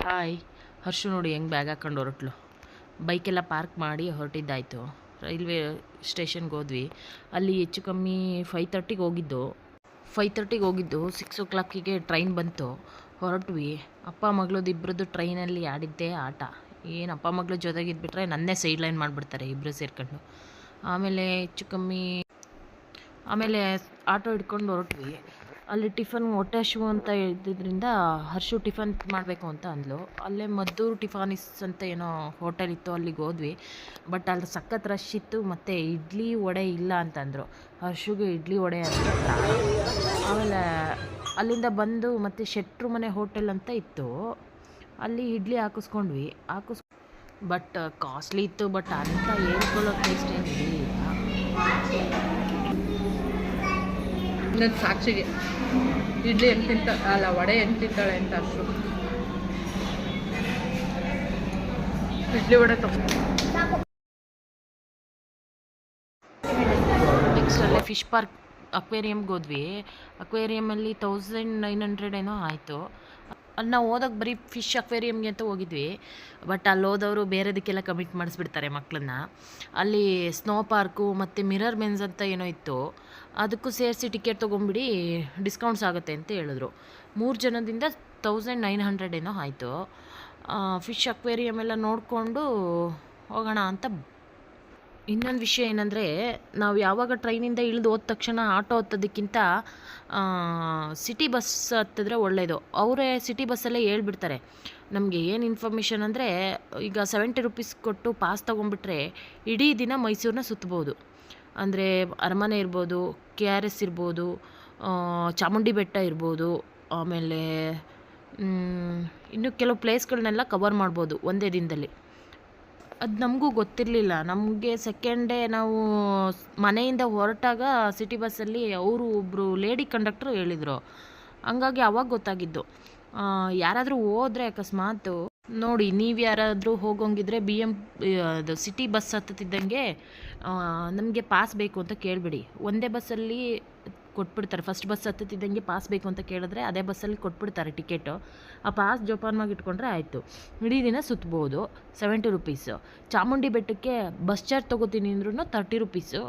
Hi, ಹರ್ಷು ನೋಡಿ ಹೆಂಗೆ bag ಹಾಕೊಂಡು ಹೊರಟ್ಲು. ಬೈಕೆಲ್ಲ ಪಾರ್ಕ್ ಮಾಡಿ ಹೊರಟಿದ್ದಾಯಿತು. ರೈಲ್ವೆ ಸ್ಟೇಷನ್ಗೆ ಹೋದ್ವಿ. ಅಲ್ಲಿ ಹೆಚ್ಚು ಕಮ್ಮಿ ಫೈವ್ ತರ್ಟಿಗೆ ಹೋಗಿದ್ದು. ಫೈವ್ ತರ್ಟಿಗೆ ಹೋಗಿದ್ದು, ಸಿಕ್ಸ್ ಓ ಕ್ಲಾಕಿಗೆ ಟ್ರೈನ್ ಬಂತು. ಹೊರಟ್ವಿ. ಅಪ್ಪ ಮಗಳದ್ದು ಇಬ್ಬರದ್ದು ಟ್ರೈನಲ್ಲಿ ಆಡಿದ್ದೇ ಆಟ. ಏನು ಅಪ್ಪ ಮಗಳ ಜೊತೆಗಿದ್ಬಿಟ್ರೆ ನನ್ನೇ ಸೈಡ್ ಲೈನ್ ಮಾಡಿಬಿಡ್ತಾರೆ ಇಬ್ಬರು ಸೇರ್ಕೊಂಡು. ಆಮೇಲೆ ಹೆಚ್ಚು ಕಮ್ಮಿ, ಆಮೇಲೆ ಆಟೋ ಹಿಡ್ಕೊಂಡು ಹೊರಟ್ವಿ. ಅಲ್ಲಿ ಟಿಫನ್ ಹೊಟ್ಟೆ ಹಸಿವು ಅಂತ ಇದ್ದಿದ್ದರಿಂದ ಹರ್ಷು ಟಿಫನ್ ಮಾಡಬೇಕು ಅಂತ ಅಂದ್ಲು. ಅಲ್ಲೇ ಮದ್ದೂರು ಟಿಫಾನಿಸ್ ಅಂತ ಏನೋ ಹೋಟೆಲ್ ಇತ್ತು, ಅಲ್ಲಿಗೆ ಹೋದ್ವಿ. ಬಟ್ ಅಲ್ಲಿ ಸಖತ್ ರಶ್ ಇತ್ತು, ಮತ್ತು ಇಡ್ಲಿ ವಡೆ ಇಲ್ಲ ಅಂತಂದರು ಹರ್ಷುಗೆ ಇಡ್ಲಿ ವಡೆ ಅಂತ. ಆಮೇಲೆ ಅಲ್ಲಿಂದ ಬಂದು ಮತ್ತು ಶೆಟ್ರು ಮನೆ ಹೋಟೆಲ್ ಅಂತ ಇತ್ತು. ಅಲ್ಲಿ ಇಡ್ಲಿ ಹಾಕಿಸ್ಕೊಂಡ್ವಿ. ಹಾಕಿಸ್ ಬಟ್ ಕಾಸ್ಟ್ಲಿ ಇತ್ತು, ಬಟ್ ಅಂತ ಹೇಳ್ಕೊಳ್ಳೋ ಟೇಸ್ಟ್ ಏನು ಇರಲಿಲ್ಲ ಸಾಕ್ಷಿಗೆ. ಇಡ್ಲಿ ಹೆಂಗೆ ತಿಂತ ಅಲ್ಲ, ವಡೆ ಹೆಂಗೆ ತಿಂತಾಳೆ ಅಂತ ಅಷ್ಟು. ಇಡ್ಲಿ ವಡೆ ತಗೋ. ಫಿಶ್ ಪಾರ್ಕ್ ಅಕ್ವೇರಿಯಮ್ಗೆ ಹೋದ್ವಿ. ಅಕ್ವೇರಿಯಮಲ್ಲಿ ತೌಸಂಡ್ ನೈನ್ ಹಂಡ್ರೆಡ್ ಏನೋ ಆಯಿತು. ನಾವು ಹೋದಾಗ ಬರೀ ಫಿಶ್ ಅಕ್ವೇರಿಯಮ್ಗೆ ಅಂತ ಹೋಗಿದ್ವಿ. ಬಟ್ ಅಲ್ಲಿ ಹೋದವರು ಬೇರೆದಕ್ಕೆಲ್ಲ ಕಮಿಟ್ ಮಾಡಿಸ್ಬಿಡ್ತಾರೆ ಮಕ್ಕಳನ್ನ ಅಲ್ಲಿ ಸ್ನೋ ಪಾರ್ಕು ಮತ್ತು ಮಿರರ್ ಮೆನ್ಸ್ ಅಂತ ಏನೋ ಇತ್ತು. ಅದಕ್ಕೂ ಸೇರಿಸಿ ಟಿಕೆಟ್ ತೊಗೊಂಬಿಡಿ ಡಿಸ್ಕೌಂಟ್ಸ್ ಆಗುತ್ತೆ ಅಂತ ಹೇಳಿದ್ರು. ಮೂರು ಜನದಿಂದ ತೌಸಂಡ್ ನೈನ್ ಹಂಡ್ರೆಡ್ ಏನೋ ಆಯಿತು. ಫಿಶ್ ಅಕ್ವೇರಿಯಮ್ ಎಲ್ಲ ನೋಡಿಕೊಂಡು ಹೋಗೋಣ ಅಂತ ಇನ್ನೊಂದು ವಿಷಯ ಏನಂದರೆ, ನಾವು ಯಾವಾಗ ಟ್ರೈನಿಂದ ಇಳಿದು ಹೋದ ತಕ್ಷಣ ಆಟೋ ಹತ್ತೋದಕ್ಕಿಂತ ಸಿಟಿ ಬಸ್ ಹತ್ತಿದ್ರೆ ಒಳ್ಳೆಯದು ಅವರೇ ಸಿಟಿ ಬಸ್ಸಲ್ಲೇ ಹೇಳ್ಬಿಡ್ತಾರೆ. ನಮಗೆ ಏನು ಇನ್ಫಾರ್ಮೇಷನ್ ಅಂದರೆ, ಈಗ ಸೆವೆಂಟಿ ರುಪೀಸ್ ಕೊಟ್ಟು ಪಾಸ್ ತೊಗೊಂಡ್ಬಿಟ್ರೆ ಇಡೀ ದಿನ ಮೈಸೂರನ್ನ ಸುತ್ತಬೋದು ಅಂದರೆ ಅರಮನೆ ಇರ್ಬೋದು ಕೆ ಆರ್ ಎಸ್ ಇರ್ಬೋದು ಚಾಮುಂಡಿ ಬೆಟ್ಟ ಇರ್ಬೋದು, ಆಮೇಲೆ ಇನ್ನು ಕೆಲವು ಪ್ಲೇಸ್ಗಳನ್ನೆಲ್ಲ ಕವರ್ ಮಾಡ್ಬೋದು ಒಂದೇ ದಿನದಲ್ಲಿ. ಅದು ನಮಗೂ ಗೊತ್ತಿರಲಿಲ್ಲ. ನಮಗೆ ಸೆಕೆಂಡ್ ಡೇ ನಾವು ಮನೆಯಿಂದ ಹೊರಟಾಗ ಸಿಟಿ ಬಸ್ಸಲ್ಲಿ ಅವರು ಒಬ್ಬರು ಲೇಡಿ ಕಂಡಕ್ಟ್ರು ಹೇಳಿದರು. ಹಂಗಾಗಿ ಅವಾಗ ಗೊತ್ತಾಗಿದ್ದು. ಯಾರಾದರೂ ಹೋದರೆ ಅಕಸ್ಮಾತು ನೋಡಿ, ನೀವು ಯಾರಾದರೂ ಹೋಗೋಂಗಿದ್ರೆ ಬಿ ಎಂ ಅದು ಸಿಟಿ ಬಸ್ ಹತ್ತುತ್ತಿದ್ದಂಗೆ ನಮಗೆ ಪಾಸ್ ಬೇಕು ಅಂತ ಕೇಳಿಬಿಡಿ. ಒಂದೇ ಬಸ್ಸಲ್ಲಿ ಕೊಟ್ಬಿಡ್ತಾರೆ. ಫಸ್ಟ್ ಬಸ್ ಹತ್ತುತ್ತಿದ್ದಂಗೆ ಪಾಸ್ ಬೇಕು ಅಂತ ಕೇಳಿದ್ರೆ ಅದೇ ಬಸ್ಸಲ್ಲಿ ಕೊಟ್ಬಿಡ್ತಾರೆ ಟಿಕೆಟು ಆ ಪಾಸ್ ಜೋಪಾನವಾಗಿ ಇಟ್ಕೊಂಡ್ರೆ ಆಯಿತು. ಇಡೀ ದಿನ ಸುತ್ಬೋದು ಸೆವೆಂಟಿ ರುಪೀಸು ಚಾಮುಂಡಿ ಬೆಟ್ಟಕ್ಕೆ ಬಸ್ ಚಾರ್ಜ್ ತೊಗೋತೀನಿ ಅಂದ್ರೂ ತರ್ಟಿ ರುಪೀಸು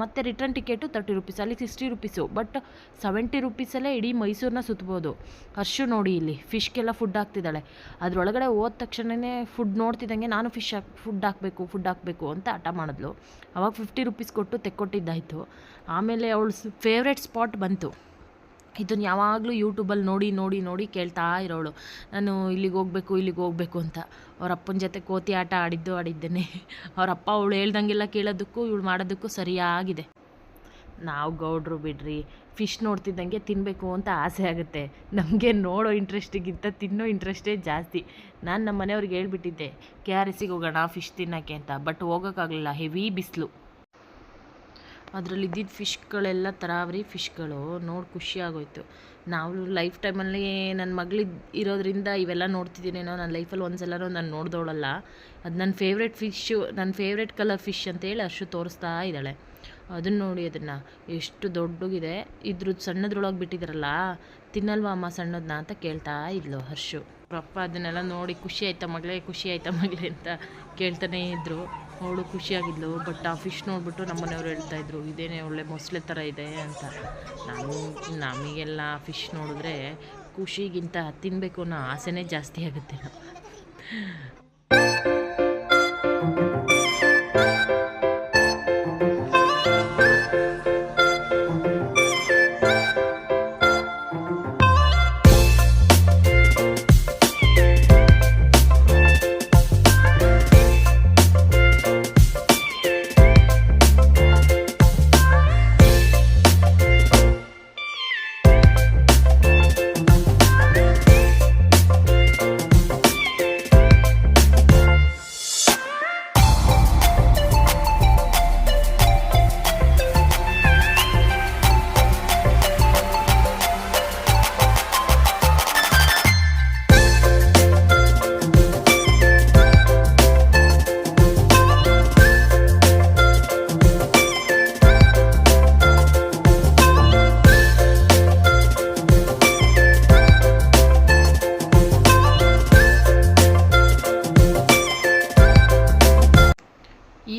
ಮತ್ತು ರಿಟರ್ನ್ ಟಿಕೆಟು ತರ್ಟಿ ರುಪೀಸ್ ಅಲ್ಲಿ ಸಿಕ್ಸ್ಟಿ ರುಪೀಸು ಬಟ್ ಸೆವೆಂಟಿ ರುಪೀಸಲ್ಲೇ ಇಡೀ ಮೈಸೂರನ್ನ ಸುತ್ಬೋದು. ಹರ್ಷು ನೋಡಿ ಇಲ್ಲಿ ಫಿಶ್ಗೆಲ್ಲ ಫುಡ್ ಹಾಕ್ತಿದ್ದಾಳೆ. ಅದರೊಳಗಡೆ ಹೋದ ತಕ್ಷಣವೇ ಫುಡ್ ನೋಡ್ತಿದ್ದಂಗೆ ನಾನು ಫಿಶ್ ಹಾಕ್ ಫುಡ್ ಹಾಕಬೇಕು ಫುಡ್ ಹಾಕಬೇಕು ಅಂತ ಹಠ ಮಾಡಿದ್ಲು. ಅವಾಗ ಫಿಫ್ಟಿ ರುಪೀಸ್ ಕೊಟ್ಟು ತೆಕ್ಕೊಟ್ಟಿದ್ದಾಯಿತು. ಆಮೇಲೆ ಅವಳು ಫೇವ್ರೇಟ್ ಸ್ಪಾಟ್ ಬಂತು. ಇದನ್ನು ಯಾವಾಗಲೂ ಯೂಟ್ಯೂಬಲ್ಲಿ ನೋಡಿ ನೋಡಿ ನೋಡಿ ಕೇಳ್ತಾ ಇರೋಳು. ನಾನು ಇಲ್ಲಿಗೆ ಹೋಗಬೇಕು ಇಲ್ಲಿಗೆ ಹೋಗಬೇಕು ಅಂತ. ಅವ್ರ ಅಪ್ಪನ ಜೊತೆ ಕೋತಿ ಆಟ ಆಡಿದ್ದು, ಆಡಿದ್ದೇನೆ. ಅವ್ರ ಅಪ್ಪ ಅವಳು ಹೇಳ್ದಂಗೆಲ್ಲ ಕೇಳೋದಕ್ಕೂ, ಇವಳು ಮಾಡೋದಕ್ಕೂ ಸರಿಯಾಗಿದೆ. ನಾವು ಗೌಡ್ರು ಬಿಡ್ರಿ. ಫಿಶ್ ನೋಡ್ತಿದ್ದಂಗೆ ತಿನ್ನಬೇಕು ಅಂತ ಆಸೆ ಆಗುತ್ತೆ. ನಮಗೆ ನೋಡೋ ಇಂಟ್ರೆಸ್ಟಿಗಿಂತ ತಿನ್ನೋ ಇಂಟ್ರೆಸ್ಟೇ ಜಾಸ್ತಿ. ನಾನು ನಮ್ಮ ಮನೆಯವ್ರಿಗೆ ಹೇಳ್ಬಿಟ್ಟಿದ್ದೆ, ಕೆ ಆರ್ ಎಸ್ಸಿಗೆ ಹೋಗೋಣ ಫಿಶ್ ತಿನ್ನೋಕ್ಕೆ ಅಂತ, ಬಟ್ ಹೋಗೋಕ್ಕಾಗಲಿಲ್ಲ. ಹೆವಿ ಬಿಸಿಲು. ಅದರಲ್ಲಿ ಇದ್ದಿದ್ದ ಫಿಶ್ಗಳೆಲ್ಲ ತರಾವರಿ ಫಿಶ್ಗಳು. ನೋಡಿ ಖುಷಿ ಆಗೋಯ್ತು. ನಾವು ಲೈಫ್ ಟೈಮಲ್ಲಿ ನನ್ನ ಮಗಳಿದ್ ಇರೋದ್ರಿಂದ ಇವೆಲ್ಲ ನೋಡ್ತಿದ್ದೀನೇನೋ ನನ್ನ ಲೈಫಲ್ಲಿ ಒಂದು ನಾನು ನೋಡ್ದೋಳಲ್ಲ. ಅದು ನನ್ನ ಫೇವ್ರೆಟ್ ಫಿಶ್ಶು ನನ್ನ ಫೇವ್ರೆಟ್ ಕಲರ್ ಫಿಶ್ ಅಂತೇಳಿ ಅಷ್ಟು ತೋರಿಸ್ತಾ ಇದ್ದಾಳೆ. ಅದನ್ನು ನೋಡಿ ಅದನ್ನು. ಎಷ್ಟು ದೊಡ್ಡಗಿದೆ. ಇದ್ರದ್ದು ಸಣ್ಣದ್ರೊಳಗೆ ಬಿಟ್ಟಿದ್ರಲ್ಲ, ತಿನ್ನಲ್ವಾ ಅಮ್ಮ ಸಣ್ಣದನ್ನ ಅಂತ ಕೇಳ್ತಾ ಇದ್ಲು ಹರ್ಷು. ಅಪ್ಪ ಅದನ್ನೆಲ್ಲ ನೋಡಿ ಖುಷಿ ಆಯ್ತಾ ಮಗಳೇ, ಖುಷಿ ಆಯ್ತಾ ಮಗಳೇ ಅಂತ ಕೇಳ್ತಾನೇ ಇದ್ದರು ಅವಳು ಖುಷಿಯಾಗಿದ್ಲು ಬಟ್ ಆ ಫಿಶ್ ನೋಡ್ಬಿಟ್ಟು ನಮ್ಮ ಮನೆಯವ್ರು ಹೇಳ್ತಾ ಇದ್ರು, ಇದೇನೇ ಒಳ್ಳೆ ಮೊಸಳೆ ಥರ ಇದೆ ಅಂತ. ನಾನು ನಮಗೆಲ್ಲ ಫಿಶ್ ನೋಡಿದ್ರೆ ಖುಷಿಗಿಂತ ತಿನ್ನಬೇಕು ಅನ್ನೋ ಆಸೆನೇ ಜಾಸ್ತಿ ಆಗುತ್ತೆ.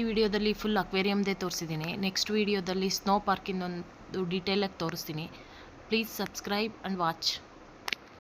ವಿಡಿಯೋದಲ್ಲಿ ಫುಲ್ ಅಕ್ವೇರಿಯಮ್ದೇ ತೋರಿಸಿದ್ದೀನಿ. ನೆಕ್ಸ್ಟ್ ವಿಡಿಯೋದಲ್ಲಿ ಸ್ನೋ ಪಾರ್ಕಿಂದೊಂದು ಡೀಟೇಲಾಗಿ ತೋರಿಸ್ತೀನಿ. Please subscribe and watch